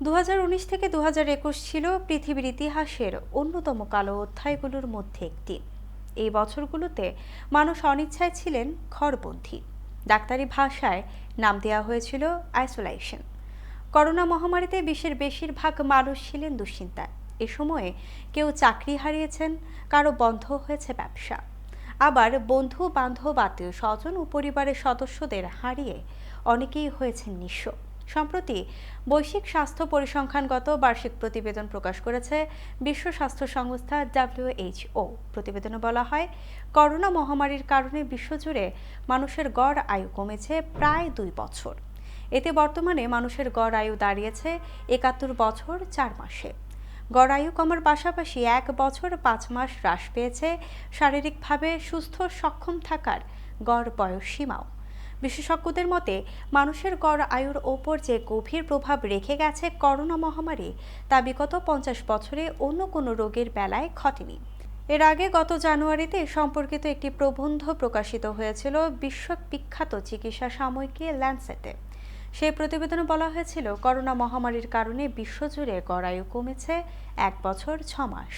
উনিশ থেকে দু হাজার একুশ ছিল পৃথিবীর ইতিহাসের অন্যতম কালো অধ্যায়গুলোর মধ্যে একটি। এই বছরগুলোতে মানুষ অনিচ্ছায় ছিলেন ঘরবন্দী। ডাক্তারি ভাষায় নাম দেওয়া হয়েছিল আইসোলেশন। করোনা মহামারীতে বিশ্বের বেশিরভাগ মানুষ ছিলেন দুশ্চিন্তায়। এ সময়ে কেউ চাকরি হারিয়েছেন, কারও বন্ধ হয়েছে ব্যবসা। আবার বন্ধু বান্ধব আত্মীয় স্বজন ও পরিবারের সদস্যদের হারিয়ে অনেকেই হয়েছেন নিঃস্ব। সম্প্রতি বৈশ্বিক স্বাস্থ্য পরিসংখ্যানগত বার্ষিক প্রতিবেদন প্রকাশ করেছে বিশ্ব স্বাস্থ্য সংস্থা ডাব্লিউএইচও প্রতিবেদনে বলা হয়, করোনা মহামারীর কারণে বিশ্বজুড়ে মানুষের গড় আয়ু কমেছে প্রায় দুই বছর। এতে বর্তমানে মানুষের গড় আয়ু দাঁড়িয়েছে একাত্তর বছর চার মাসে। গড় আয়ু কমার পাশাপাশি এক বছর পাঁচ মাস হ্রাস পেয়েছে শারীরিকভাবে সুস্থ, সক্ষম থাকার গড় বয়স সীমাও। বিশেষজ্ঞদের মতে, মানুষের গড় আয়ুর ওপর যে গভীর প্রভাব রেখে গেছে করোনা মহামারী, তা বিগত পঞ্চাশ বছরে অন্য কোনো রোগের বেলায় ঘটেনি। এর আগে গত জানুয়ারিতে সম্পর্কিত একটি প্রবন্ধ প্রকাশিত হয়েছিল বিশ্ববিখ্যাত চিকিৎসা সাময়িকী ল্যান্সেটে সেই প্রতিবেদনে বলা হয়েছিল, করোনা মহামারীর কারণে বিশ্বজুড়ে গড়ায়ু কমেছে এক বছর ছ মাস।